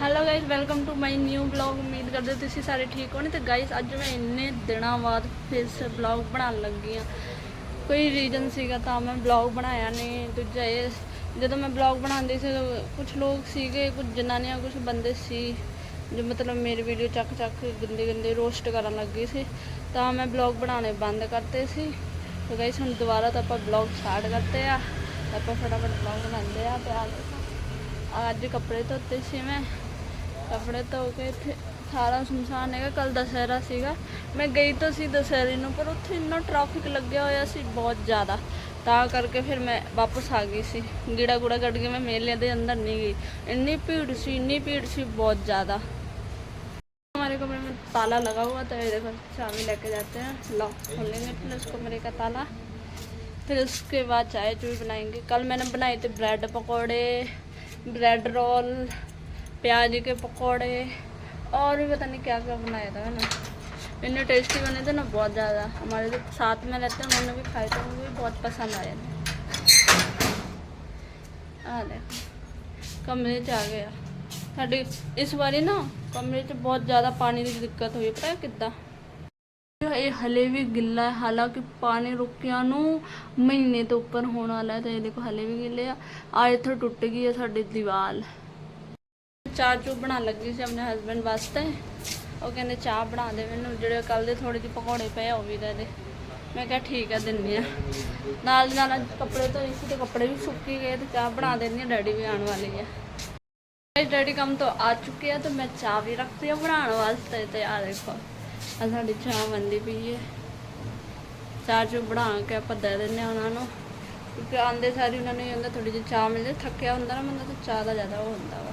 Hello guys welcome to my new vlog ਉਮੀਦ ਕਰਦੇ ਹਾਂ ਤੁਸੀਂ ਸਾਰੇ ਠੀਕ ਹੋਣੇ? ਤੇ ਗਾਇਸ ਅੱਜ ਮੈਂ ਇੰਨੇ ਦਿਨਾਂ ਬਾਅਦ ਫਿਰ ਸੇ ਵਲੌਗ ਬਣਾਉਣ ਲੱਗੀ ਆ ਕੋਈ ਰੀਜ਼ਨ ਸੀਗਾ ਤਾਂ ਮੈਂ ਵਲੌਗ ਬਣਾਇਆ ਨਹੀਂ ਦੂਜਾ ਇਹ, ਜਦੋਂ ਮੈਂ ਵਲੌਗ ਬਣਾਉਂਦੀ ਸੀ ਕੁਝ ਲੋਕ ਸੀਗੇ ਕੁਝ ਜਨਾਨੀਆਂ ਕੁਝ ਬੰਦੇ ਸੀ, ਜੋ ਮਤਲਬ ਮੇਰੀ ਵੀਡੀਓ ਚੱਕ ਚੱਕ ਕੇ ਗੰਦੇ ਗੰਦੇ ਰੋਸਟ ਕਰਨ ਲੱਗੇ ਸੀ। ਤਾਂ ਮੈਂ ਵਲੌਗ ਬਣਾਉਣੇ ਬੰਦ ਕਰਤੇ ਸੀ। ਤੇ ਗਾਇਸ ਹੁਣ ਦੁਬਾਰਾ ਤਾਂ ਆਪਾਂ ਵਲੌਗ ਸਟਾਰਟ ਕਰਤੇ ਆ। ਤਾਂ ਆਪਾਂ ਫਟਾਫਟ ਵਲੌਗ ਬਣਾਉਂਦੇ ਆ। ਤੇ ਅੱਜ ਕੱਪੜੇ ਧੋਤੇ ਸੀ ਮੈਂ। ਕੱਪੜੇ ਧੋ ਕੇ ਇੱਥੇ ਸਾਰਾ ਸੁਨਸਾਨ ਹੈਗਾ ਕੱਲ ਦੁਸਹਿਰਾ ਸੀਗਾ ਮੈਂ ਗਈ ਤਾਂ ਸੀ ਦੁਸਹਿਰੇ ਨੂੰ ਪਰ ਉੱਥੇ ਇੰਨਾ ਟ੍ਰੈਫਿਕ ਲੱਗਿਆ ਹੋਇਆ ਸੀ ਬਹੁਤ ਜ਼ਿਆਦਾ ਤਾਂ ਕਰਕੇ ਫਿਰ ਮੈਂ ਵਾਪਸ ਆ ਗਈ ਸੀ ਗੀੜਾ ਗੂੜਾ ਕੱਢ ਕੇ ਮੈਂ ਮੇਲਿਆਂ ਦੇ ਅੰਦਰ ਨਹੀਂ ਗਈ ਇੰਨੀ ਭੀੜ ਸੀ ਇੰਨੀ ਭੀੜ ਸੀ बहुत ज़्यादा हमारे कमरे में ताला लगा हुआ था ये देखो चाबी लेके जाते हैं लॉक खोलेंगे फिर उस कमरे का ताला फिर उसके बाद चाय चूई बनाएंगे कल मैंने बनाए थे ब्रेड पकौड़े ब्रेड रोल प्याज के पकौड़े और भी पता नहीं क्या क्या बनाया था मैंने इतने टेस्टी बने थे ना बहुत ज़्यादा हमारे जो साथ में रहते हैं उन्होंने भी खाए थे उनको भी बहुत पसंद आए थे आ देखो ਕਮਰੇ 'ਚ ਆ ਗਿਆ ਸਾਡੇ ਇਸ ਵਾਰੀ ਨਾ ਕਮਰੇ 'ਚ ਬਹੁਤ ਜ਼ਿਆਦਾ ਪਾਣੀ ਦੀ ਦਿੱਕਤ ਹੋਈ ਪਤਾ ਕਿੱਦਾਂ ਇਹ ਹਲੇ ਵੀ ਗਿੱਲਾ ਹੈ ਹਾਲਾਂਕਿ ਪਾਣੀ ਰੁਕਿਆ ਨੂੰ ਮਹੀਨੇ ਤੋਂ ਉੱਪਰ ਹੋਣ ਵਾਲਾ ਹੈ ਤੇ ਇਹ ਦੇਖੋ ਹਲੇ ਵੀ ਗਿੱਲੇ ਆ ਆ ਇੱਥੋਂ ਟੁੱਟ ਗਈ ਹੈ ਸਾਡੀ ਦੀਵਾਰ ਚਾਹ ਚੂ ਬਣਾਉਣ ਲੱਗੀ ਸੀ ਆਪਣੇ ਹਸਬੰਡ ਵਾਸਤੇ। ਉਹ ਕਹਿੰਦੇ ਚਾਹ ਬਣਾ ਦੇ ਮੈਨੂੰ, ਜਿਹੜੇ ਕੱਲ ਦੇ ਥੋੜੇ ਜਿਹੇ ਪਕੌੜੇ ਪਏ ਉਹ ਵੀ ਦੇ ਦੇ। ਮੈਂ ਕਿਹਾ ਠੀਕ ਆ ਦਿੰਨੀ ਆ। ਨਾਲ ਦੀ ਨਾਲ ਅੱਜ ਕੱਪੜੇ ਧੋਏ ਸੀ ਤੇ ਕੱਪੜੇ ਵੀ ਸੁੱਕੀ ਗਏ ਤੇ ਚਾਹ ਬਣਾ ਦੇਣੀ ਆ, ਡੈਡੀ ਵੀ ਆਉਣ ਵਾਲੇ ਆ। ਮੇਰੇ ਡੈਡੀ ਕੰਮ ਤੋਂ ਆ ਚੁੱਕੇ ਆ ਤੇ ਮੈਂ ਚਾਹ ਵੀ ਰੱਖਤੀ ਆ ਬਣਾਉਣ ਵਾਸਤੇ ਤੇ ਆ ਦੇਖੋ, ਆ ਸਾਡੀ ਚਾਹ ਬੰਦੀ ਪਈ ਹੈ ਚਾਹ ਚੂ ਬਣਾ ਕੇ ਆਪਾਂ ਦੇ ਦਿੰਨੇ ਆ ਉਹਨਾਂ ਨੂੰ। ਕਿਉਂਕਿ ਆਂਦੇ ਸਾਰੀ ਉਹਨਾਂ ਨੂੰ ਇਹ ਹੁੰਦਾ ਥੋੜੀ ਜਿਹੀ ਚਾਹ ਮਿਲ ਜੇ ਥੱਕਿਆ ਹੁੰਦਾ ਨਾ ਬੰਦਾ ਤੇ ਚਾਹ ਦਾ ਜ਼ਿਆਦਾ ਉਹ ਹੁੰਦਾ ਵਾ।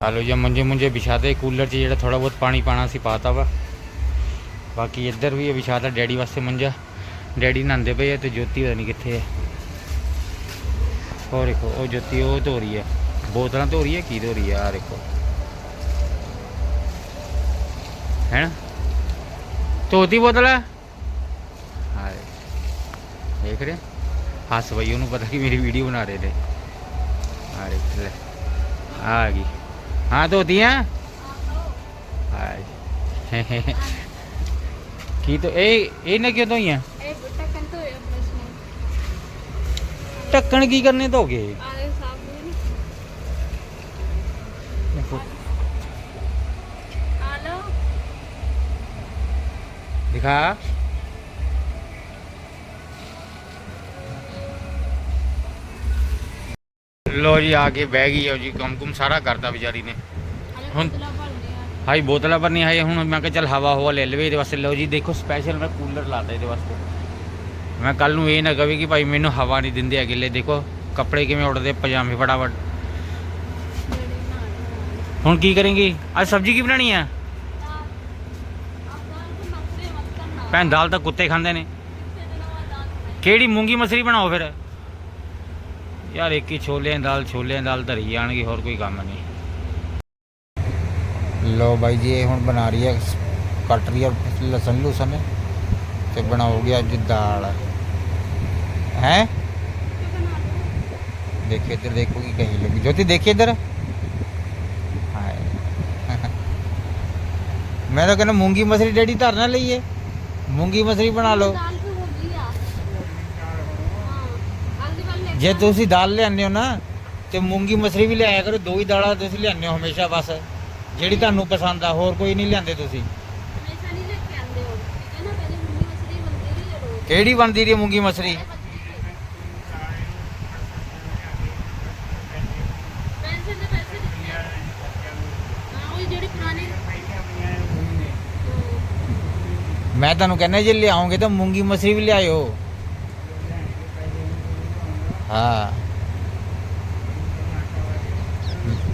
ਹਾਲੋ ਜੀ ਮੰਜੇ ਮੁੰਜੇ ਵਿਛਾਤੇ, ਕੂਲਰ 'ਚ ਜਿਹੜਾ ਥੋੜਾ ਬਹੁਤ ਪਾਣੀ ਪਾਣਾ ਸੀ, ਪਾਤਾ ਵਾ। ਬਾਕੀ ਇੱਧਰ ਵੀ ਇਹ ਵਿਛਾਤਾ ਡੈਡੀ ਵਾਸਤੇ ਮੰਜਾ। ਡੈਡੀ ਨਹਾਉਂਦੇ ਪਏ ਆ ਤੇ ਜੋਤੀ ਪਤਾ ਨਹੀਂ ਕਿੱਥੇ ਹੈ ਹੋਰ ਦੇਖੋ, ਉਹ ਜੋਤੀ, ਉਹ ਧੋ ਰਹੀ ਹੈ ਬੋਤਲਾਂ ਧੋ ਰਹੀ ਹੈ ਕੀ ਧੋ ਰਹੀ ਹੈ ਆ ਦੇਖੋ। ਹੈ ਧੋਤੀ ਬੋਤਲ? ਹੈ ਦੇਖ ਰਹੇ? ਹੱਸ ਬਈ ਉਹਨੂੰ ਪਤਾ ਕਿ ਮੇਰੀ ਵੀਡੀਓ ਬਣਾ ਰਹੇ ਨੇ। ਆ ਦੇਖ ਲੈ ਆ ਗਈ। ਹਾਂ ਧੋਤੀਆਂ? ਹਾਏ। ਕੀ ਤੋ ਇਹ ਇਹ ਨਾ ਕਿਉਂ ਧੋਈਆਂ? ਇਹ ਕੰਤੋ ਹੈ ਆਪਣੇ ਇਸ ਢੱਕਣ ਕੀ ਕਰਨੇ ਧੋਗੇ? ਆਰੇ ਸਾਬੂਨ ਆ ਲਓ। ਦਿਖਾ। ਲੋ ਜੀ ਆ ਕੇ ਬਹਿ ਗਈ ਹੋ ਜੀ ਕੰਮ ਕੁਮ ਸਾਰਾ ਕਰਤਾ ਵਿਚਾਰੀ ਨੇ। ਹੁਣ- ਆ ਹਾਈ ਬੋਤਲਾਂ ਪਰ ਨਹੀਂ ਆਈ ਹੁਣ ਮੈਂ ਕਿਹਾ ਚੱਲ ਹਵਾ ਹਵਾ ਲੈ ਲਵੇ ਇਹਦੇ ਵਾਸਤੇ। ਲਓ ਜੀ ਦੇਖੋ ਸਪੈਸ਼ਲ ਮੈਂ ਕੂਲਰ ਲਾਤਾ ਇਹਦੇ ਵਾਸਤੇ। ਮੈਂ ਕੱਲ ਨੂੰ ਇਹ ਨਾ ਕਵੇ ਕਿ ਭਾਈ ਮੈਨੂੰ ਹਵਾ ਨਹੀਂ ਦਿੰਦੇ ਹੈਗੇ ਲੈ ਦੇਖੋ ਕੱਪੜੇ ਕਿਵੇਂ ਉੱਡਦੇ ਪਜਾਮੇ ਫਟਾਫਟ। ਹੁਣ ਕੀ ਕरेंगे ਅੱਜ ਸਬਜ਼ੀ ਕੀ ਬਣਾਣੀ ਆ? ਭੈਣ ਦਾਲ ਤਾਂ ਕੁੱਤੇ ਖਾਂਦੇ ਨੇ। ਕਿਹੜੀ ਮੂੰਗੀ ਮਸਰੀ ਬਣਾਓ ਫਿਰ? ਯਾਰ ਇੱਕ ਹੀ ਛੋਲਿਆਂ ਦਾਲ ਛੋਲਿਆਂ ਦਾਲ ਧਰੀ ਜਾਣਗੇ, ਹੋਰ ਕੋਈ ਕੰਮ ਨਹੀਂ। ਲੋ ਬਾਈ ਜੀ, ਇਹ ਹੁਣ ਬਣਾ ਰਹੀ ਹੈ, ਕੱਟ ਰਹੀ ਹੈ ਲਸਣ ਲੁਸਣ ਤੇ ਬਣਾਉਗੀ ਅੱਜ ਦਾਲ। ਹੈ? ਦੇਖੇ ਇੱਧਰ, ਦੇਖੋ ਕੀ ਕਹੀ ਲੱਗੀ। ਜੋਤੀ, ਦੇਖੀ ਇੱਧਰ? ਹਾਏ। ਮੈਂ ਤਾਂ ਕਹਿੰਦਾ ਮੂੰਗੀ ਮਸਰੀ ਡੈਡੀ ਧਰਨਾ ਲਈਏ। ਮੂੰਗੀ ਮਸਰੀ ਬਣਾ ਲਓ ਦਾਲ ਵੀ ਹੋ ਗਈ ਆ ਹਾਂ ਹਲਦੀ ਵਾਲੀ ਜੇ ਤੁਸੀਂ ਦਾਲ ਲਿਆਉਂਦੇ ਹੋ ਨਾ ਤੇ ਮੂੰਗੀ ਮਸਰੀ ਵੀ ਲਿਆਇਆ ਕਰੋ ਦੋ ਹੀ ਦਾਲਾਂ ਤੁਸੀਂ ਲਿਆਉਂਦੇ ਹੋ ਹਮੇਸ਼ਾ ਬਸ। ਜਿਹੜੀ ਤੁਹਾਨੂੰ ਪਸੰਦ ਆ ਹੋਰ ਕੋਈ ਨਹੀਂ ਲਿਆਂਦੇ ਤੁਸੀਂ। ਹਮੇਸ਼ਾ ਨਹੀਂ ਲੈ ਕੇ ਆਉਂਦੇ ਹੋ ਠੀਕ ਹੈ ਨਾ ਪਹਿਲੇ ਮੰਮੀ ਮਸਰੀ ਬੰਦੀ ਰਹੀ ਜਦੋਂ ਕਿਹੜੀ ਬਣਦੀ ਰਹੀ ਹੈ ਮੂੰਗੀ ਮਸਰੀ ਮੈਂ ਤੁਹਾਨੂੰ ਕਹਿੰਦਾ ਜੇ ਲਿਆਓਗੇ ਤਾਂ ਮੂੰਗੀ ਮਸਰੀ ਵੀ ਲਿਆਇਓ। ਹਾਂ।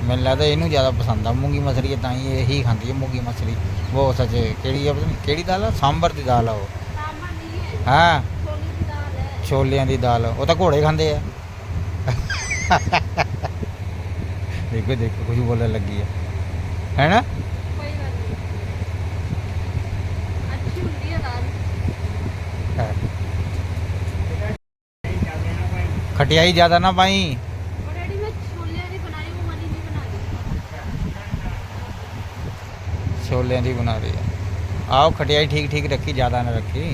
ਮੈਨੂੰ ਲੱਗਦਾ ਇਹਨੂੰ ਜ਼ਿਆਦਾ ਪਸੰਦ ਆ। ਮੂੰਗੀ ਮਸਰੀ ਤਾਂ ਹੀ ਇਹੀ ਖਾਂਦੀ ਹੈ ਮੂੰਗੀ ਮਸਰੀ। ਉਹ ਸੱਚ। ਕਿਹੜੀ ਆ ਪਤਾ ਨਹੀਂ, ਕਿਹੜੀ ਦਾਲ ਆ? ਸਾਂਬਰ ਦੀ ਦਾਲ ਆ ਉਹ। ਸਾਮਾਨ ਹਾਂ। ਛੋਲਿਆਂ ਦੀ ਦਾਲ। ਉਹ ਤਾਂ ਘੋੜੇ ਖਾਂਦੇ ਆ। ਦੇਖੋ ਦੇਖੋ, ਕੁਝ ਬੋਲਣ ਲੱਗੀ ਆ। ਹੈਨਾ ਕੋਈ ਗੱਲ ਨਹੀਂ ਅੱਛੀ ਹੁੰਦੀ ਹੈ ਦਾਲ खटियाई ज़्यादा ना पाई और डैडी मैं छोले नहीं बनाई वो वाली नहीं बनाई छोले नहीं बना रही आओ खटियाई ठीक ठीक रखी ज़्यादा ना रखी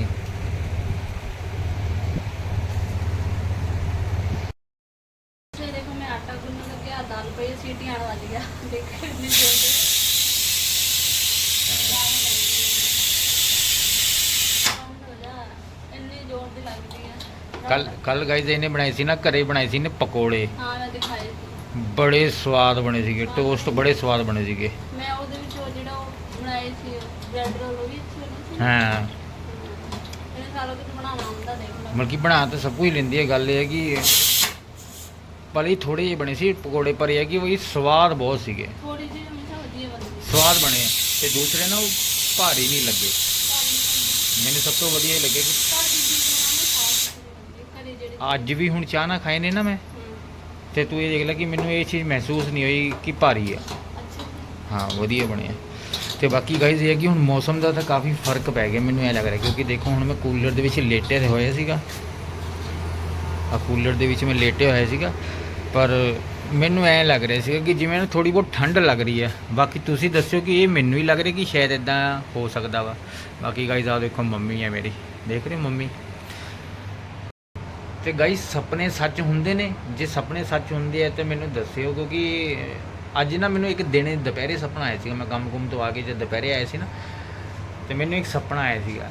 ਕੱਲ ਕੱਲ ਗਾਈਜ਼ ਇਹਨੇ ਬਣਾਈ ਸੀ ਨਾ ਘਰੇ ਬਣਾਈ ਸੀ ਨੇ ਪਕੌੜੇ। ਹਾਂ ਮੈਂ ਦਿਖਾਏ ਸੀ। ਬੜੇ ਸਵਾਦ ਬਣੇ ਸੀਗੇ ਟੋਸਟ ਬੜੇ ਸਵਾਦ ਬਣੇ ਸੀਗੇ। ਮੈਂ ਉਹਦੇ ਵਿੱਚ ਉਹ ਜਿਹੜਾ ਉਹ ਬਣਾਏ ਸੀ ਬ੍ਰੈਡ ਰੋਲ ਉਹ ਵੀ ਅੱਛੇ ਬਣੇ ਸੀ ਹਾਂ। ਇਹਨੇ ਸਾਰਾ ਕੁਝ ਬਣਾਉਣਾ ਹੁੰਦਾ ਦੇਖ ਲਓ। ਮਤਲਬ ਕਿ ਬਣਾ ਤਾਂ ਸਭ ਕੁਝ ਲੈਂਦੀ ਹੈ ਗੱਲ ਇਹ ਹੈ ਕਿ ਭਲੇ ਥੋੜੇ ਜਿਹੇ ਬਣੇ ਸੀ ਪਕੌੜੇ ਪਰ ਇਹ ਹੈ ਕਿ ਉਹ ਸਵਾਦ ਬਹੁਤ ਸੀਗੇ। ਥੋੜੀ ਜਿਹੀ ਹਮੇਸ਼ਾ ਵਧੀਆ ਬਣਦੀ ਸਵਾਦ ਬਣੇ। ਤੇ ਦੂਸਰੇ ਨਾ ਉਹ ਭਾਰੀ ਨਹੀਂ ਲੱਗੇ। ਮੈਨੂੰ ਸਭ ਤੋਂ ਵਧੀਆ ਇਹ ਲੱਗੇ ਕਿ ਚੀਜ਼ ਬਣਾਉਣੀ ਸਾਫ਼ ਸੁਥਰੀ ਬਣਦੀ ਹੈ। ਘਰੇ ਜਿਹੜੀ ਅੱਜ ਵੀ ਹੁਣ ਚਾਹ ਨਾ ਖਾਏ ਨੇ ਨਾ ਮੈਂ। ਤੇ ਤੂੰ ਇਹ ਦੇਖ ਲੈ ਕਿ ਮੈਨੂੰ ਇਹ ਚੀਜ਼ ਮਹਿਸੂਸ ਨਹੀਂ ਹੋਈ ਕਿ ਭਾਰੀ ਆ ਹਾਂ ਵਧੀਆ ਬਣਿਆ। ਤੇ ਬਾਕੀ ਗਾਈਜ਼ ਇਹ ਹੈ ਕਿ ਹੁਣ ਮੌਸਮ ਦਾ ਤਾਂ ਕਾਫੀ ਫ਼ਰਕ ਪੈ ਗਿਆ ਮੈਨੂੰ ਐ ਲੱਗ ਰਿਹਾ ਕਿਉਂਕਿ ਦੇਖੋ ਹੁਣ ਮੈਂ ਕੂਲਰ ਦੇ ਵਿੱਚ ਲੇਟੇ ਹੋਇਆ ਸੀਗਾ। ਆ ਕੂਲਰ ਦੇ ਵਿੱਚ ਮੈਂ ਲੇਟੇ ਹੋਇਆ ਸੀਗਾ। ਪਰ ਮੈਨੂੰ ਐ ਲੱਗ ਰਿਹਾ ਸੀਗਾ ਕਿ ਜਿਵੇਂ ਥੋੜੀ ਬਹੁਤ ਠੰਡ ਲੱਗ ਰਹੀ ਹੈ। ਬਾਕੀ ਤੁਸੀਂ ਦੱਸਿਓ ਕਿ ਇਹ ਮੈਨੂੰ ਹੀ ਲੱਗ ਰਿਹਾ ਕਿ ਸ਼ਾਇਦ ਇਦਾਂ ਹੋ ਸਕਦਾ ਵਾ। ਬਾਕੀ ਗਾਈਜ਼ ਆ ਦੇਖੋ ਮੰਮੀ ਹੈ ਮੇਰੀ। ਦੇਖ ਰਹੇ ਹੋ ਮੰਮੀ? ਤੇ ਗਾਈਜ਼ ਸੁਪਨੇ ਸੱਚ ਹੁੰਦੇ ਨੇ। ਜੇ ਸੁਪਨੇ ਸੱਚ ਹੁੰਦੇ ਆ, ਤੇ ਮੈਨੂੰ ਦੱਸਿਓ, ਕਿਉਂਕਿ ਅੱਜ ਨਾ ਮੈਨੂੰ ਇੱਕ ਦਿਨੇ ਦੁਪਹਿਰੇ ਸੁਪਨਾ ਆਇਆ ਸੀਗਾ। ਮੈਂ ਕੰਮ ਕੁੰਮ ਤੋਂ ਆ ਕੇ ਜਦ ਦੁਪਹਿਰੇ ਆਇਆ ਸੀ ਨਾ, ਤੇ ਮੈਨੂੰ ਇੱਕ ਸੁਪਨਾ ਆਇਆ ਸੀਗਾ।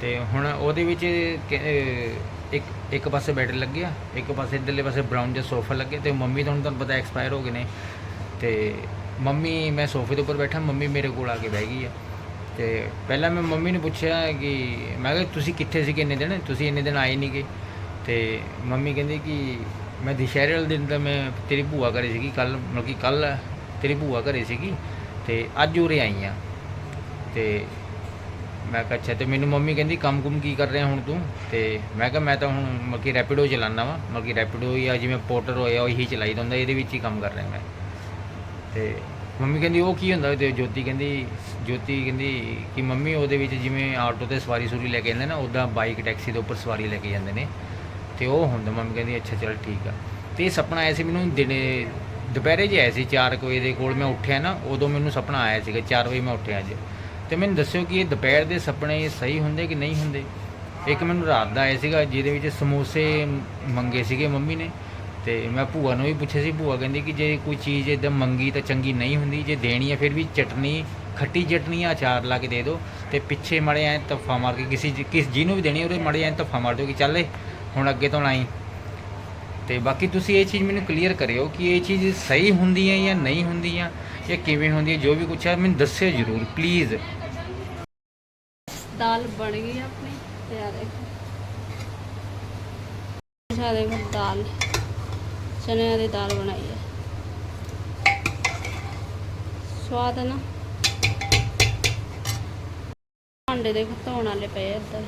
ਤੇ ਹੁਣ ਉਹਦੇ ਵਿੱਚ ਇੱਕ ਇੱਕ ਪਾਸੇ ਬੈੱਡ ਲੱਗਿਆ, ਇੱਕ ਪਾਸੇ ਇੱਧਰਲੇ ਪਾਸੇ ਬਰਾਊਨ ਜਿਹਾ ਸੋਫਾ ਲੱਗਿਆ, ਤੇ ਮੰਮੀ ਤਾਂ ਹੁਣ ਤੁਹਾਨੂੰ ਪਤਾ ਐਕਸਪਾਇਰ ਹੋ ਗਏ ਨੇ। ਤੇ ਮੰਮੀ, ਮੈਂ ਸੋਫੇ ਦੇ ਉੱਪਰ ਬੈਠਾ, ਮੰਮੀ ਮੇਰੇ ਕੋਲ ਆ ਕੇ ਬਹਿ ਗਈ ਆ। ਤੇ ਪਹਿਲਾਂ ਮੈਂ ਮੰਮੀ ਨੂੰ ਪੁੱਛਿਆ ਕਿ, ਮੈਂ ਕਿਹਾ, ਤੁਸੀਂ ਕਿੱਥੇ ਸੀ ਕਿੰਨੇ ਦਿਨ? ਤੁਸੀਂ ਇੰਨੇ ਦਿਨ ਆਏ ਨਹੀਂ ਗਏ ਤੇ ਮੰਮੀ ਕਹਿੰਦੀ ਕਿ ਮੈਂ ਦੁਸ਼ਹਿਰੇ ਵਾਲੇ ਦਿਨ ਤਾਂ ਮੈਂ ਤੇਰੀ ਭੂਆ ਘਰੇ ਸੀਗੀ ਕੱਲ ਮਤਲਬ ਕਿ ਕੱਲ ਤੇਰੀ ਭੂਆ ਘਰੇ ਸੀਗੀ ਤੇ ਅੱਜ ਉਰੇ ਆਈ ਆ। ਤੇ ਮੈਂ ਕਿਹਾ, ਅੱਛਾ, ਤੇ ਮੈਨੂੰ ਮੰਮੀ ਕਹਿੰਦੀ, ਕੰਮ ਕੁਮ ਕੀ ਕਰ ਰਿਹਾ ਹੁਣ ਤੂੰ? ਤੇ ਮੈਂ ਕਿਹਾ, ਮੈਂ ਤਾਂ ਹੁਣ ਮਤਲਬ ਕਿ ਰੈਪਿਡੋ ਚਲਾਉਂਦਾ ਵਾਂ, ਮਤਲਬ ਕਿ ਰੈਪਿਡੋ ਜਾਂ ਜਿਵੇਂ ਪੋਰਟਰ ਹੋਇਆ, ਉਹੀ ਚਲਾਈਦਾ ਹੁੰਦਾ, ਇਹਦੇ ਵਿੱਚ ਹੀ ਕੰਮ ਕਰ ਰਿਹਾ ਮੈਂ। ਤੇ ਮੰਮੀ ਕਹਿੰਦੀ, ਉਹ ਕੀ ਹੁੰਦਾ? ਤੇ ਜੋਤੀ ਕਹਿੰਦੀ ਜੋਤੀ ਕਹਿੰਦੀ ਕਿ ਮੰਮੀ, ਉਹਦੇ ਵਿੱਚ ਜਿਵੇਂ ਆਟੋ ਤੇ ਸਵਾਰੀ ਸੂਰੀ ਲੈ ਕੇ ਜਾਂਦੇ ਨਾ ਉਦਾਂ ਬਾਈਕ, ਟੈਕਸੀ ਦੇ ਉੱਪਰ ਸਵਾਰੀ ਲੈ ਕੇ ਜਾਂਦੇ ਨੇ। ਤੇ ਉਹ ਹੁੰਦਾ, ਮੰਮੀ ਕਹਿੰਦੀ, ਅੱਛਾ, ਚਲ ਠੀਕ ਆ। ਤੇ ਇਹ ਸੁਪਨਾ ਆਇਆ ਸੀ ਮੈਨੂੰ ਦਿਨੇ, ਦੁਪਹਿਰੇ ਜੇ ਆਇਆ ਸੀ 4 ਵਜੇ ਦੇ ਕੋਲ ਮੈਂ ਉੱਠਿਆ ਨਾ, ਉਦੋਂ ਮੈਨੂੰ ਸੁਪਨਾ ਆਇਆ ਸੀਗਾ 4 ਵਜੇ ਮੈਂ ਉੱਠਿਆ ਅੱਜ। ਤੇ ਮੈਨੂੰ ਦੱਸਿਓ ਕਿ ਇਹ ਦੁਪਹਿਰ ਦੇ ਸੁਪਨੇ ਸਹੀ ਹੁੰਦੇ ਕਿ ਨਹੀਂ ਹੁੰਦੇ? ਇੱਕ ਮੈਨੂੰ ਰਾਤ ਦਾ ਆਇਆ ਸੀਗਾ, ਜਿਹਦੇ ਵਿੱਚ ਸਮੋਸੇ ਮੰਗੇ ਸੀਗੇ ਮੰਮੀ ਨੇ, ਤੇ ਮੈਂ ਭੂਆ ਨੂੰ ਵੀ ਪੁੱਛਿਆ ਸੀ, ਭੂਆ ਕਹਿੰਦੀ ਕਿ ਜੇ ਕੋਈ ਚੀਜ਼ ਇਦਾਂ ਮੰਗੀ ਤਾਂ ਚੰਗੀ ਨਹੀਂ ਹੁੰਦੀ, ਜੇ ਦੇਣੀ ਹੈ ਫਿਰ ਵੀ ਚਟਨੀ, ਖੱਟੀ ਚਟਨੀ ਜਾਂ ਅਚਾਰ ਲਾ ਕੇ ਦੇ ਦਿਓ, ਤੇ ਪਿੱਛੇ ਮੜੇ ਐ ਤਫਾ ਮਾਰ ਕੇ ਕਿਸੇ ਕਿਸ ਜਿਹਨੂੰ ਵੀ ਦੇਣੀ ਉਹਦੇ ਮੜੇ ਐ ਤਫਾ ਮਾਰ ਦਿਓ ਕਿ ਚੱਲ ਏ ਹੁਣ ਅੱਗੇ ਤੋਂ ਲਾਈ। ਤੇ ਬਾਕੀ ਤੁਸੀਂ ਇਹ ਚੀਜ਼ ਮੈਨੂੰ ਕਲੀਅਰ ਕਰਿਓ ਕਿ ਇਹ ਚੀਜ਼ ਸਹੀ ਹੁੰਦੀ ਹੈ ਜਾਂ ਨਹੀਂ ਹੁੰਦੀ ਹੈ ਜਾਂ ਕਿਵੇਂ ਹੁੰਦੀ ਹੈ, ਜੋ ਵੀ ਕੁਛ ਹੈ, ਮੈਨੂੰ ਦੱਸਿਓ ਜ਼ਰੂਰ ਪਲੀਜ਼ ਦਾਲ ਬਣ ਗਈ ਆਪਣੀ, ਤਿਆਰ ਹੈ। ਸਾਰੇ ਵਿੱਚ ਦਾਲ, ਚਨਿਆਂ ਦੀ ਦਾਲ ਬਣਾਈ ਹੈ। ਸਵਾਦ ਹੈ ਨਾ? ਭਾਂਡੇ ਦੇ ਧੋਣ ਵਾਲੇ ਪਏ ਇੱਧਰ।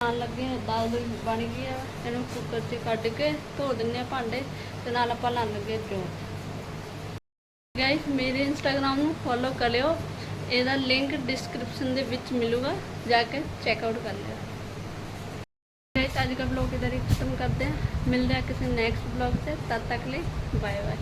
ਨਾਲ ਲੱਗੇ ਆ, ਦਾਲ ਦੂਲ ਬਣ ਗਈ ਆ। ਇਹਨੂੰ ਕੁੱਕਰ 'ਚ ਕੱਢ ਕੇ ਧੋ ਦਿੰਨੇ ਆ ਭਾਂਡੇ ਤੇ ਨਾਲ ਆਪਾਂ ਲਾਣ ਲੱਗੇ ਜੋ ਗਾਇਸ ਮੇਰੇ ਇੰਸਟਾਗ੍ਰਾਮ ਨੂੰ ਫੋਲੋ ਕਰ ਲਿਓ। ਇਹਦਾ ਲਿੰਕ ਡਿਸਕ੍ਰਿਪਸ਼ਨ ਦੇ ਵਿੱਚ ਮਿਲੂਗਾ। ਜਾ ਕੇ ਚੈੱਕ ਆਊਟ ਕਰ ਲਿਓ। ਗਾਇਸ ਅੱਜ ਦਾ ਵਲੌਗ ਇਧਰ ਹੀ ਖਤਮ ਕਰਦੇ ਹਾਂ। ਮਿਲਦੇ ਹਾਂ ਕਿਸੇ ਨੈਕਸਟ ਵਲੌਗ ਤੇ। ਤਦ ਤੱਕ ਲਈ ਬਾਏ ਬਾਏ